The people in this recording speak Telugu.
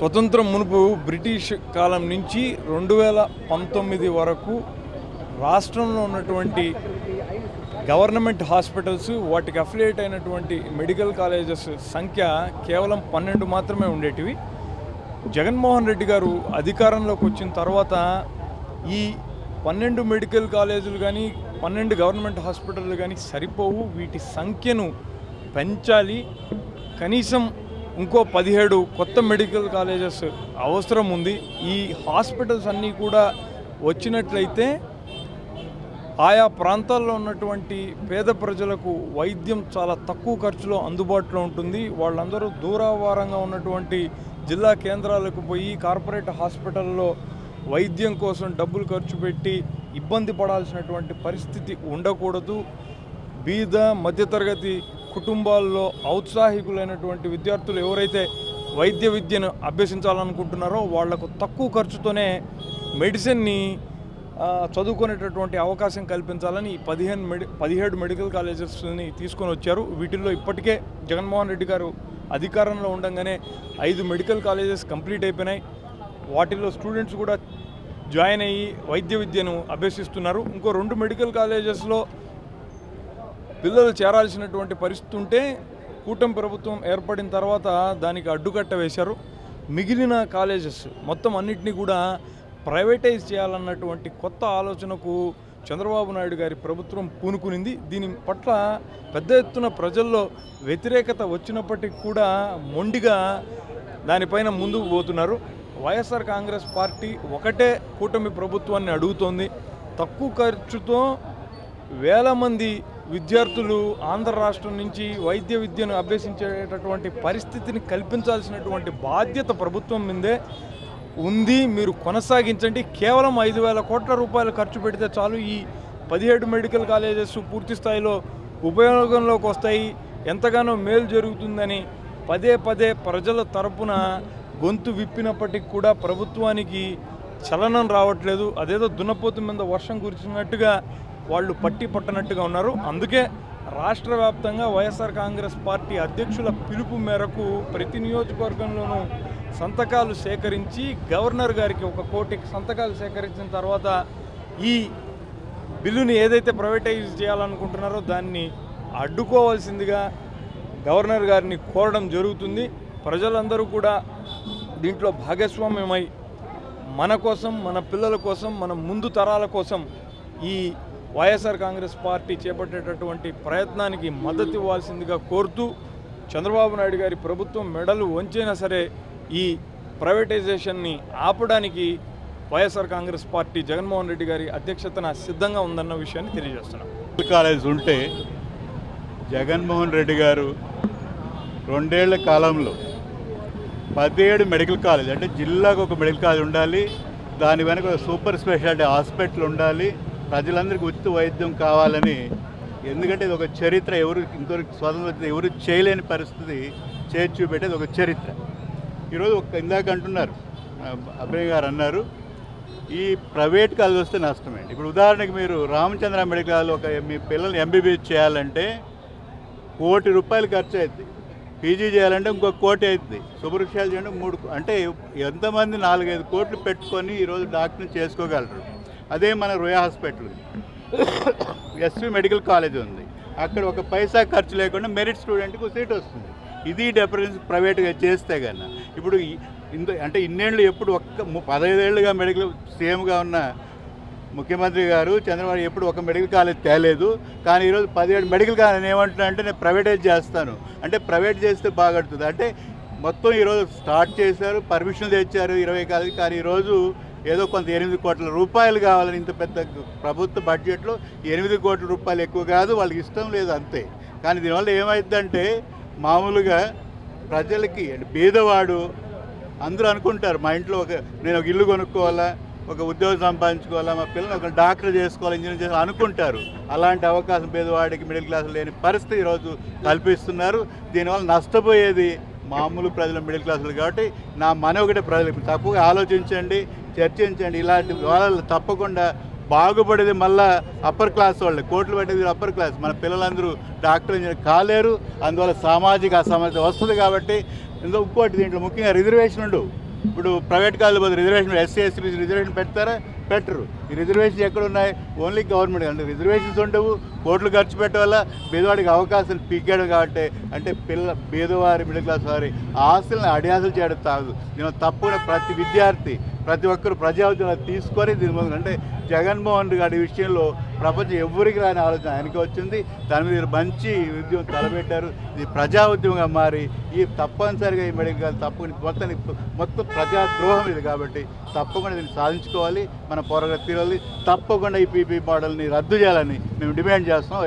స్వతంత్రం మునుపు బ్రిటిష్ కాలం నుంచి రెండు వేల పంతొమ్మిది వరకు రాష్ట్రంలో ఉన్నటువంటి గవర్నమెంట్ హాస్పిటల్స్ వాటికి అఫిలియేట్ అయినటువంటి మెడికల్ కాలేజెస్ సంఖ్య కేవలం పన్నెండు మాత్రమే ఉండేటివి. జగన్మోహన్ రెడ్డి గారు అధికారంలోకి వచ్చిన తర్వాత ఈ పన్నెండు మెడికల్ కాలేజీలు కానీ పన్నెండు గవర్నమెంట్ హాస్పిటల్ కానీ సరిపోవు. వీటి సంఖ్యను పెంచాలి. కనీసం ఇంకో పదిహేడు కొత్త మెడికల్ కాలేజెస్ అవసరం ఉంది. ఈ హాస్పిటల్స్ అన్నీ కూడా వచ్చినట్లయితే ఆయా ప్రాంతాల్లో ఉన్నటువంటి పేద ప్రజలకు వైద్యం చాలా తక్కువ ఖర్చులో అందుబాటులో ఉంటుంది. వాళ్ళందరూ దూరావారంగా ఉన్నటువంటి జిల్లా కేంద్రాలకు పోయి కార్పొరేట్ హాస్పిటల్లో వైద్యం కోసం డబ్బులు ఖర్చు పెట్టి ఇబ్బంది పడాల్సినటువంటి పరిస్థితి ఉండకూడదు. బీద మధ్యతరగతి కుటుంబాల్లో ఔత్సాహికులైనటువంటి విద్యార్థులు ఎవరైతే వైద్య విద్యను అభ్యసించాలనుకుంటున్నారో వాళ్ళకు తక్కువ ఖర్చుతోనే మెడిసిన్ని చదువుకునేటటువంటి అవకాశం కల్పించాలని ఈ పదిహేను మెడి పదిహేడు మెడికల్ కాలేజెస్ని తీసుకొని వచ్చారు. వీటిల్లో ఇప్పటికే జగన్మోహన్ రెడ్డి గారు అధికారంలో ఉండగానే ఐదు మెడికల్ కాలేజెస్ కంప్లీట్ అయిపోయినాయి. వాటిల్లో స్టూడెంట్స్ కూడా జాయిన్ అయ్యి వైద్య విద్యను అభ్యసిస్తున్నారు. ఇంకో రెండు మెడికల్ కాలేజెస్లో పిల్లలు చేరాల్సినటువంటి పరిస్థితి ఉంటే కూటమి ప్రభుత్వం ఏర్పడిన తర్వాత దానికి అడ్డుకట్ట వేశారు. మిగిలిన కాలేజెస్ మొత్తం అన్నింటినీ కూడా ప్రైవేటైజ్ చేయాలన్నటువంటి కొత్త ఆలోచనకు చంద్రబాబు నాయుడు గారి ప్రభుత్వం పూనుకునింది. దీని పట్ల పెద్ద ఎత్తున ప్రజల్లో వ్యతిరేకత వచ్చినప్పటికీ కూడా మొండిగా దానిపైన ముందుకు పోతున్నారు. వైఎస్ఆర్ కాంగ్రెస్ పార్టీ ఒకటే కూటమి ప్రభుత్వాన్ని అడుగుతోంది. తక్కువ ఖర్చుతో వేల మంది విద్యార్థులు ఆంధ్ర రాష్ట్రం నుంచి వైద్య విద్యను అభ్యసించేటటువంటి పరిస్థితిని కల్పించాల్సినటువంటి బాధ్యత ప్రభుత్వం మీదే ఉంది. మీరు కొనసాగించండి. కేవలం ఐదు వేల కోట్ల రూపాయలు ఖర్చు పెడితే చాలు. ఈ పదిహేడు మెడికల్ కాలేజెస్ పూర్తి స్థాయిలో ఉపయోగంలోకి వస్తాయి. ఎంతగానో మేలు జరుగుతుందని పదే పదే ప్రజల తరపున గొంతు విప్పినప్పటికి కూడా ప్రభుత్వానికి చలనం రావట్లేదు. అదేదో దున్నపోతు మీద వర్షం కురిచినట్టుగా వాళ్ళు పట్టి పట్టనట్టుగా ఉన్నారు. అందుకే రాష్ట్ర వ్యాప్తంగా వైఎస్ఆర్ కాంగ్రెస్ పార్టీ అధ్యక్షుల పిలుపు మేరకు ప్రతి నియోజకవర్గంలోనూ సంతకాలు సేకరించి గవర్నర్ గారికి ఒక కోటికి సంతకాలు సేకరించిన తర్వాత ఈ బిల్లుని ఏదైతే ప్రైవేటైజ్ చేయాలనుకుంటున్నారో దాన్ని అడ్డుకోవాల్సిందిగా గవర్నర్ గారిని కోరడం జరుగుతుంది. ప్రజలందరూ కూడా దీంట్లో భాగస్వామ్యమై మన కోసం మన పిల్లల కోసం మన ముందు తరాల కోసం ఈ వైఎస్ఆర్ కాంగ్రెస్ పార్టీ చేపట్టేటటువంటి ప్రయత్నానికి మద్దతు ఇవ్వాల్సిందిగా కోరుతూ చంద్రబాబు నాయుడు గారి ప్రభుత్వం మెడలు వంచైనా సరే ఈ ప్రైవేటైజేషన్ని ఆపడానికి వైఎస్ఆర్ కాంగ్రెస్ పార్టీ జగన్మోహన్ రెడ్డి గారి అధ్యక్షతన సిద్ధంగా ఉందన్న విషయాన్ని తెలియజేస్తున్నాం. మెడికల్ కాలేజ్ ఉంటే జగన్మోహన్ రెడ్డి గారు రెండేళ్ళ కాలంలో పదిహేడు మెడికల్ కాలేజ్ అంటే జిల్లాకు ఒక మెడికల్ కాలేజ్ ఉండాలి దాని వెనక సూపర్ స్పెషాలిటీ హాస్పిటల్ ఉండాలి ప్రజలందరికీ ఉచిత వైద్యం కావాలని ఎందుకంటే ఇది ఒక చరిత్ర ఎవరు ఇంతవరకు స్వాతంత్రం ఎవరు చేయలేని పరిస్థితి చేర్చి చూపెట్టేది ఒక చరిత్ర. ఈరోజు ఒక ఇందాక అంటున్నారు అభయ అభయ్ గారు అన్నారు ఈ ప్రైవేట్ కాలేజ్ వస్తే నష్టమే ఇప్పుడు ఉదాహరణకి మీరు రామచంద్ర మెడికల్ కాలేజ్ ఒక మీ పిల్లల్ని ఎంబీబీఎస్ చేయాలంటే కోటి రూపాయలు ఖర్చు అవుతుంది పీజీ చేయాలంటే ఇంకొక కోటి అవుతుంది శుభవృక్షాలు చేయడం మూడు అంటే ఎంతమంది నాలుగైదు కోట్లు పెట్టుకొని ఈరోజు డాక్టర్ని చేసుకోగలరు? అదే మన రుయా హాస్పిటల్ ఉంది. ఎస్వి మెడికల్ కాలేజ్ ఉంది. అక్కడ ఒక పైసా ఖర్చు లేకుండా మెరిట్ స్టూడెంట్కి ఒక సీట్ వస్తుంది. ఇది డిఫరెన్స్ ప్రైవేట్గా చేస్తే కన్నా. ఇప్పుడు ఈ- ఇంత అంటే ఇన్నేళ్ళు ఎప్పుడు ఒక్క ము- పదహైదేళ్ళుగా మెడికల్ సీఎంగా ఉన్న ముఖ్యమంత్రి గారు చంద్రబాబు ఎప్పుడు ఒక మెడికల్ కాలేజ్ తేలేదు. కానీ ఈరోజు పదిహేడు మెడికల్ కాలేజ్ ఏమంటున్నా అంటే నేను ప్రైవేటైజ్ చేస్తాను. అంటే ప్రైవేట్ చేస్తే బాగడుతుంది అంటే మొత్తం ఈరోజు స్టార్ట్ చేశారు పర్మిషన్ తెచ్చారు ఇరవై కాలేజ్. కానీ ఈరోజు ఏదో కొంత ఎనిమిది కోట్ల రూపాయలు కావాలని ఇంత పెద్ద ప్రభుత్వ బడ్జెట్లో ఎనిమిది కోట్ల రూపాయలు ఎక్కువ కాదు వాళ్ళకి ఇష్టం లేదు అంతే. కానీ దీనివల్ల ఏమైందంటే మామూలుగా ప్రజలకి అంటే పేదవాడు అందరూ అనుకుంటారు మా ఇంట్లో ఒక నేను ఒక ఇల్లు కొనుక్కోవాలా ఒక ఉద్యోగం సంపాదించుకోవాలా మా పిల్లలు ఒక డాక్టర్ చేసుకోవాలి ఇంజనీర్ చేసుకోవాలి అనుకుంటారు. అలాంటి అవకాశం పేదవాడికి మిడిల్ క్లాస్ లేని పరిస్థితి ఈరోజు కల్పిస్తున్నారు. దీనివల్ల నష్టపోయేది మామూలు ప్రజలు మిడిల్ క్లాసులు కాబట్టి నా మన ఒకటి ప్రజలకు తప్పుగా ఆలోచించండి చర్చించండి. ఇలాంటి వాళ్ళు తప్పకుండా బాగుపడేది మళ్ళా అప్పర్ క్లాస్ వాళ్ళు. కోట్లు పెట్టేది అప్పర్ క్లాస్ మన పిల్లలందరూ డాక్టర్ ఇంజనీర్ కాలేరు. అందువల్ల సామాజిక అసమానత వస్తుంది కాబట్టి ఇంకో ఇంకోటి దీంట్లో ముఖ్యంగా రిజర్వేషన్ ఉండు ఇప్పుడు ప్రైవేట్ కాలేజ్ పోతే రిజర్వేషన్ ఎస్సీ ఎస్సీ రిజర్వేషన్ పెడతారా? పెట్టరు. ఈ రిజర్వేషన్ ఎక్కడ ఉన్నాయి ఓన్లీ గవర్నమెంట్ అంటే రిజర్వేషన్స్ ఉండవు. కోట్లు ఖర్చు పెట్టవల్ల పేదవాడికి అవకాశాలు పీకాడు కాబట్టి అంటే పిల్ల పేదవారి మిడిల్ క్లాస్ వారి ఆస్తులను అడియాసలు చేయడం తాగదు నేను తప్పకుండా ప్రతి విద్యార్థి ప్రతి ఒక్కరు ప్రజా తీసుకొని దీని ముందు అంటే జగన్మోహన్ రెడ్డి గారి విషయంలో ప్రపంచం ఎవరికి రాని ఆలోచన ఆయనకి వచ్చింది. దాని మీద మంచి ఉద్యమం తలపెట్టారు. ఇది ప్రజా ఉద్యమంగా మారి ఈ తప్పనిసరిగా ఈ మెడికల్ తప్పని తప్పకుండా మొత్తం మొత్తం ప్రజా ద్రోహం ఇది కాబట్టి తప్పకుండా దీన్ని సాధించుకోవాలి. మన పోరాట తీరాలి. తప్పకుండా ఈ పీపీ మోడల్ని రద్దు చేయాలని మేము డిమాండ్ చేస్తాం